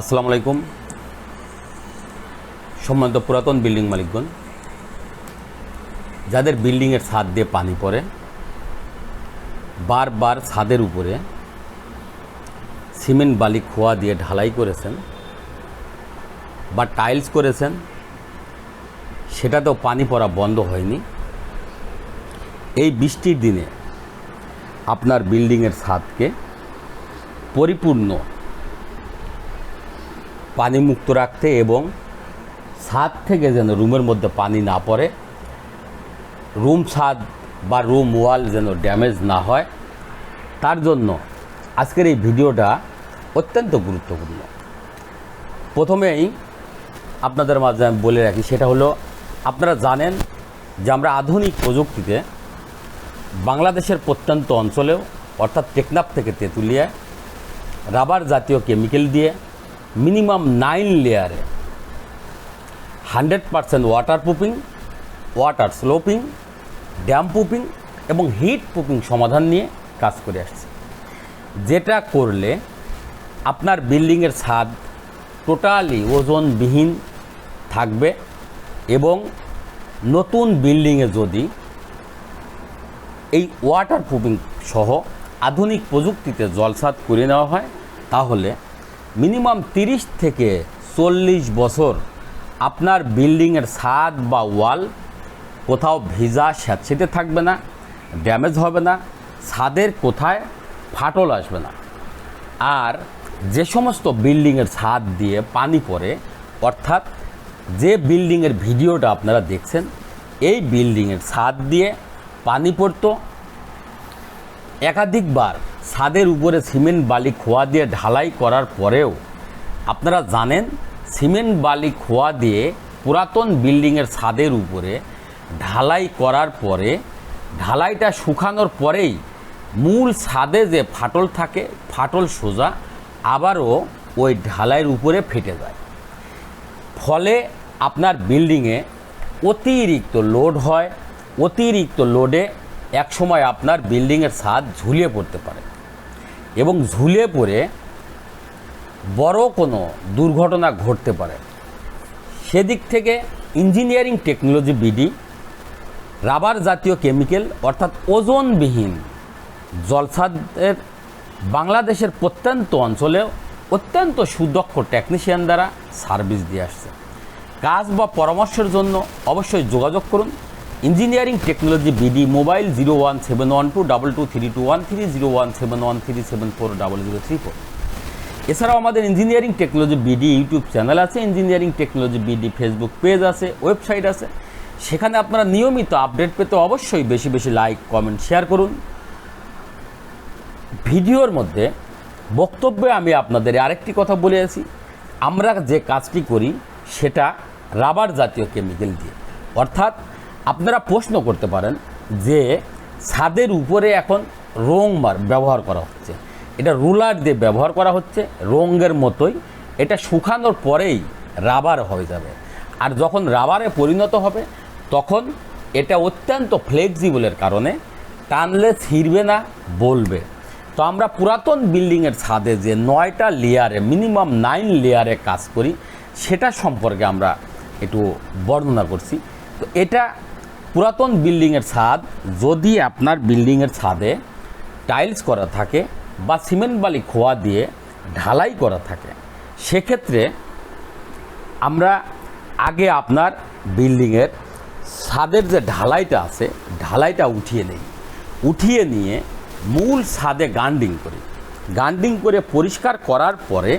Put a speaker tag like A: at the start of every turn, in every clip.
A: আসসালামু আলাইকুম। সম্মানিত পুরাতন বিল্ডিং মালিকগণ, যাদের বিল্ডিংয়ের ছাদ দিয়ে পানি পড়ে, বারবার ছাদের উপরে সিমেন্ট বালি খোয়া দিয়ে ঢালাই করেছেন বা টাইলস করেছেন, সেটাতেও পানি পড়া বন্ধ হয়নি। এই বৃষ্টির দিনে আপনার বিল্ডিংয়ের ছাদকে পরিপূর্ণ পানিমুক্ত রাখতে এবং ছাদ থেকে যেন রুমের মধ্যে পানি না পড়ে, রুম ছাদ বা রুম ওয়াল যেন ড্যামেজ না হয়, তার জন্য আজকের এই ভিডিওটা অত্যন্ত গুরুত্বপূর্ণ। প্রথমেই আপনাদের মাঝে আমি বলে রাখি, সেটা হলো আপনারা জানেন যে আমরা আধুনিক প্রযুক্তিতে বাংলাদেশের প্রত্যন্ত অঞ্চলেও, অর্থাৎ টেকনাফ থেকে তেঁতুলিয়ায়, রাবার জাতীয় কেমিক্যাল দিয়ে মিনিমাম নাইন লেয়ারে। Hundred percent water proofing water sloping damp proofing এবং হিট প্রুফিং সমাধান নিয়ে কাজ করে আসছে। যেটা করলে আপনার বিল্ডিংয়ের ছাদ টোটালি ওজনবিহীন থাকবে এবং নতুন বিল্ডিংয়ে যদি এই ওয়াটার প্রুফিং সহ আধুনিক প্রযুক্তিতে জলসাদ করে নেওয়া হয়, তাহলে মিনিমাম তিরিশ থেকে চল্লিশ বছর আপনার বিল্ডিংয়ের ছাদ বা ওয়াল কোথাও ভিজা স্যাঁতসেঁতে থাকবে না, ড্যামেজ হবে না, ছাদের কোথায় ফাটল আসবে না। আর যে সমস্ত বিল্ডিংয়ের ছাদ দিয়ে পানি পড়ে, অর্থাৎ যে বিল্ডিংয়ের ভিডিওটা আপনারা দেখছেন, এই বিল্ডিংয়ের ছাদ দিয়ে পানি পড়তো। একাধিকবার ছাদের উপরে সিমেন্ট বালি খোয়া দিয়ে ঢালাই করার পরেও, আপনারা জানেন, সিমেন্ট বালি খোয়া দিয়ে পুরাতন বিল্ডিংয়ের ছাদের উপরে ঢালাই করার পরে, ঢালাইটা শুকানোর পরেই মূল ছাদে যে ফাটল থাকে, ফাটল সোজা আবারও ওই ঢালাইয়ের উপরে ফেটে যায়। ফলে আপনার বিল্ডিংয়ে অতিরিক্ত লোড হয়, অতিরিক্ত লোডে একসময় আপনার বিল্ডিংয়ের ছাদ ঝুলিয়ে পড়তে পারে। এবং ঝুলে পড়ে বড় কোনো দুর্ঘটনা ঘটতে পারে। সেদিক থেকে ইঞ্জিনিয়ারিং টেকনোলজি বিডি, রাবার জাতীয় কেমিক্যাল অর্থাৎ ওজনবিহীন জলসাদের বাংলাদেশের প্রত্যন্ত অঞ্চলেও অত্যন্ত সুদক্ষ টেকনিশিয়ান দ্বারা সার্ভিস দিয়ে আসছে। কাজ বা পরামর্শের জন্য অবশ্যই যোগাযোগ করুন। Engineering technology BD mobile zero one seven one two double two three two one three zero one seven one three seven four double zero three four. এছাড়াও আমাদের engineering technology BD YouTube channel আছে, engineering technology BD Facebook page আছে, website আছে। সেখানে আপনারা নিয়মিত update পেতে অবশ্যই বেশি বেশি লাইক, কমেন্ট, শেয়ার করুন। ভিডিওর মধ্যে বক্তব্যে আমি আপনাদের আরেকটি কথা বলে আছি আমরা যে কাজটি করি, সেটা রাবার জাতীয় কেমিক্যাল দিয়ে। অর্থাৎ আপনারা প্রশ্ন করতে পারেন যে ছাদের উপরে এখন রং মার ব্যবহার করা হচ্ছে। এটা রুলার দিয়ে ব্যবহার করা হচ্ছে রঙের মতোই। এটা শুকানোর পরেই রাবার হয়ে যাবে। আর যখন রাবারে পরিণত হবে, তখন এটা অত্যন্ত ফ্লেক্সিবলের কারণে টানলে ছিঁড়বে না, বলবে। তো আমরা পুরাতন বিল্ডিংয়ের ছাদে যে নয়টা লেয়ারে মিনিমাম নাইন লেয়ারে কাজ করি, সেটা সম্পর্কে আমরা একটু বর্ণনা করছি। তো এটা পুরাতন বিল্ডিংয়ের ছাদ, যদি আপনার বিল্ডিংয়ের ছাদে টাইলস করা থাকে বা সিমেন্ট বালি খোয়া দিয়ে ঢালাই করা থাকে, সেক্ষেত্রে আমরা আগে আপনার বিল্ডিংয়ের ছাদের যে ঢালাইটা আছে, ঢালাইটা উঠিয়ে নেই। উঠিয়ে নিয়ে মূল ছাদে গান্ডিং করি। গান্ডিং করে পরিষ্কার করার পরে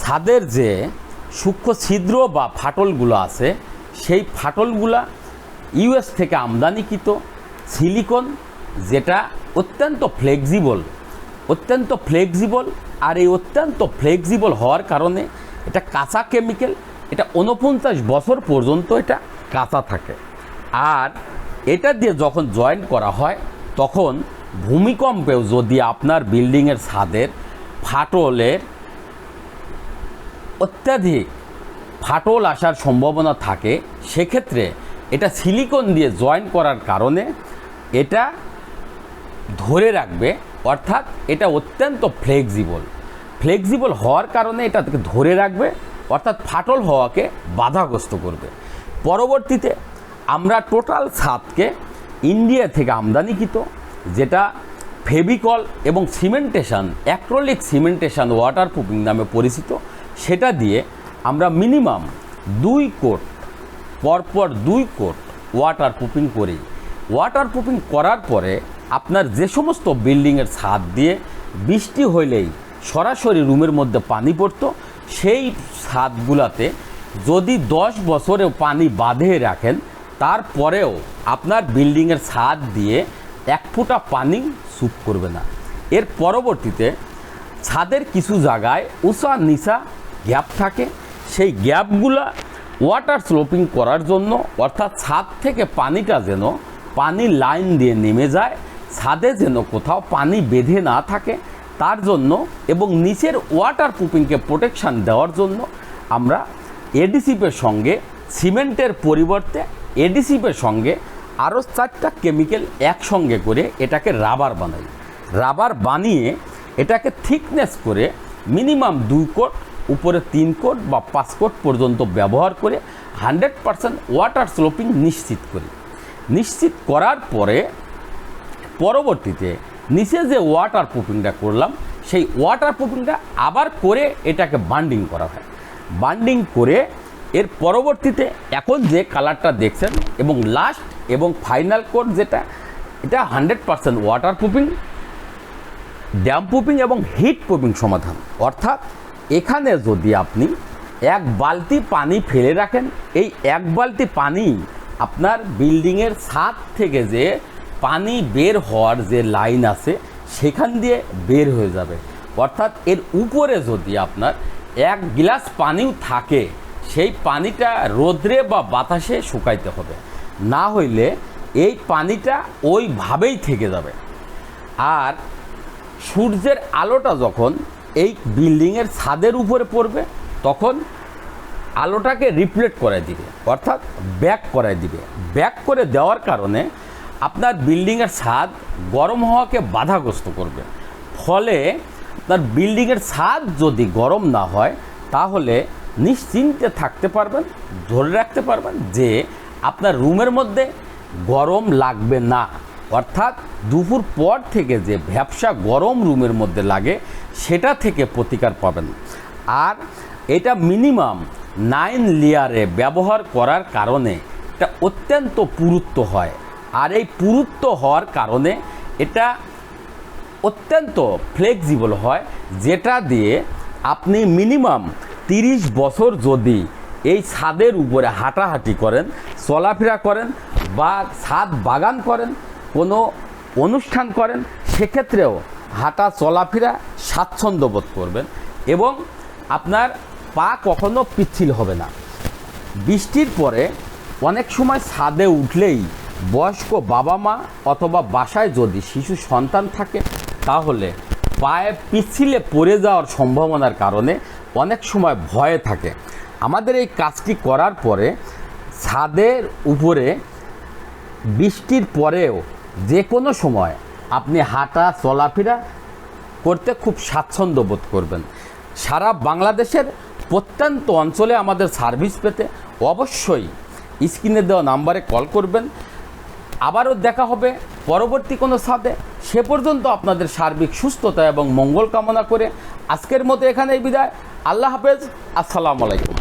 A: ছাদের যে সূক্ষ্ম ছিদ্র বা ফাটলগুলো আছে, সেই ফাটলগুলা ইউএস থেকে আমদানিকৃত সিলিকন, যেটা অত্যন্ত ফ্লেক্সিবল অত্যন্ত ফ্লেক্সিবল আর এই অত্যন্ত ফ্লেক্সিবল হওয়ার কারণে এটা কাঁচা কেমিক্যাল এটা উনপঞ্চাশ বছর পর্যন্ত এটা কাঁচা থাকে। আর এটা দিয়ে যখন জয়েন্ট করা হয়, তখন ভূমিকম্পেও যদি আপনার বিল্ডিংয়ের ছাদের ফাটলের অত্যাধিক ফাটল আসার সম্ভাবনা থাকে, সেক্ষেত্রে এটা সিলিকন দিয়ে জয়েন করার কারণে এটা ধরে রাখবে, অর্থাৎ এটা অত্যন্ত ফ্লেক্সিবল ফ্লেক্সিবল হওয়ার কারণে এটা ধরে রাখবে, অর্থাৎ ফাটল হওয়াকে বাধাগ্রস্ত করবে। পরবর্তীতে আমরা টোটাল ছাদকে ইন্ডিয়া থেকে আমদানিকৃত, যেটা ফেভিকল এবং cementation acrylic cementation water proofing নামে পরিচিত, সেটা দিয়ে আমরা মিনিমাম দুই কোট পরপর দুই কোট ওয়াটার প্রুফিং করি। ওয়াটার প্রুফিং করার পরে আপনার যে সমস্ত বিল্ডিংয়ের ছাদ দিয়ে বৃষ্টি হইলেই সরাসরি রুমের মধ্যে পানি পড়তো, সেই ছাদগুলাতে যদি দশ বছরেও পানি বাঁধে রাখেন, তারপরেও আপনার বিল্ডিংয়ের ছাদ দিয়ে এক ফোঁটা পানি স্যুপ করবে না। এর পরবর্তীতে ছাদের কিছু জায়গায় উঁচা নিচা গ্যাপ থাকে, সেই গ্যাপগুলা ওয়াটার স্লোপিং করার জন্য, অর্থাৎ ছাদ থেকে পানিটা যেন পানি লাইন দিয়ে নেমে যায়, ছাদে যেন কোথাও পানি বেঁধে না থাকে, তার জন্য এবং নিচের ওয়াটার প্রুফিংকে প্রোটেকশান দেওয়ার জন্য আমরা এডিসিপের সঙ্গে, সিমেন্টের পরিবর্তে এডিসিপের সঙ্গে আরও চারটা কেমিক্যাল একসঙ্গে করে এটাকে রাবার বানাই। রাবার বানিয়ে এটাকে থিকনেস করে মিনিমাম দুই কোট উপরে তিন কোট বা পাঁচ কোট পর্যন্ত ব্যবহার করে হান্ড্রেড পারসেন্ট ওয়াটার স্লোপিং নিশ্চিত করি। নিশ্চিত করার পরে পরবর্তীতে নিচে যে ওয়াটার প্রুফিংটা করলাম, সেই ওয়াটার প্রুফিংটা আবার করে এটাকে বান্ডিং করা হয়। বান্ডিং করে এর পরবর্তীতে এখন যে কালারটা দেখছেন এবং লাস্ট এবং ফাইনাল কোড যেটা, এটা hundred percent water proofing, damp proofing এবং হিট প্রুফিং সমাধান। অর্থাৎ এখানে যদি আপনি এক বালতি পানি ফেলে রাখেন, এই এক বালতি পানি আপনার বিল্ডিংয়ের ছাদ থেকে যে পানি বের হওয়ার যে লাইন আছে, সেখান দিয়ে বের হয়ে যাবে। অর্থাৎ এর উপরে যদি আপনার এক গ্লাস পানিও থাকে, সেই পানিটা রোদ্রে বা বাতাসে শুকাইতে হবে। না হইলে এই পানিটা ওইভাবেই থেকে যাবে। আর সূর্যের আলোটা যখন এই বিল্ডিংয়ের ছাদের উপরে পড়বে, তখন আলোটাকে রিফ্লেক্ট করে দিবে, অর্থাৎ ব্যাক করায় দিবে। ব্যাক করে দেওয়ার কারণে আপনার বিল্ডিংয়ের ছাদ গরম হওয়াকে বাধাগ্রস্ত করবে। ফলে আপনার বিল্ডিংয়ের ছাদ যদি গরম না হয়, তাহলে নিশ্চিন্তে থাকতে পারবেন, ধরে রাখতে পারবেন যে আপনার রুমের মধ্যে গরম লাগবে না। অর্থাৎ দুপুর পর থেকে যে ভ্যাবসা গরম রুমের মধ্যে লাগে, সেটা থেকে প্রতিকার পাবেন। আর এটা মিনিমাম নাইন লেয়ারে ব্যবহার করার কারণে এটা অত্যন্ত পুরুত্ব হয়। আর এই পুরুত্ব হওয়ার কারণে এটা অত্যন্ত ফ্লেক্সিবল হয়, যেটা দিয়ে আপনি মিনিমাম তিরিশ বছর যদি এই ছাদের উপরে হাঁটাহাঁটি করেন, চলাফেরা করেন বা ছাদ বাগান করেন কোনো অনুষ্ঠান করেন, সেক্ষেত্রেও হাঁটা চলাফেরা স্বাচ্ছন্দ্য বোধ করবেন এবং আপনার পা কখনো পিচ্ছিল হবে না। বৃষ্টির পরে অনেক সময় ছাদে উঠলেই বয়স্ক বাবা মা অথবা বাসায় যদি শিশু সন্তান থাকে, তাহলে পায়ে পিছিলে পড়ে যাওয়ার সম্ভাবনার কারণে অনেক সময় ভয়ে থাকে। আমাদের এই কাজটি করার পরে ছাদের উপরে বৃষ্টির পরেও যে কোনো সময় আপনি হাঁটা, চলাফেরা করতে খুব স্বাচ্ছন্দ্য বোধ করবেন। সারা বাংলাদেশের প্রত্যন্ত অঞ্চলে আমাদের সার্ভিস পেতে অবশ্যই স্ক্রিনে দেওয়া নাম্বারে কল করবেন। আবারও দেখা হবে পরবর্তী কোনো সাথে সে পর্যন্ত আপনাদের সার্বিক সুস্থতা এবং মঙ্গল কামনা করে আজকের মতো এখানেই বিদায়। আল্লাহ হাফেজ। আসসালামু আলাইকুম।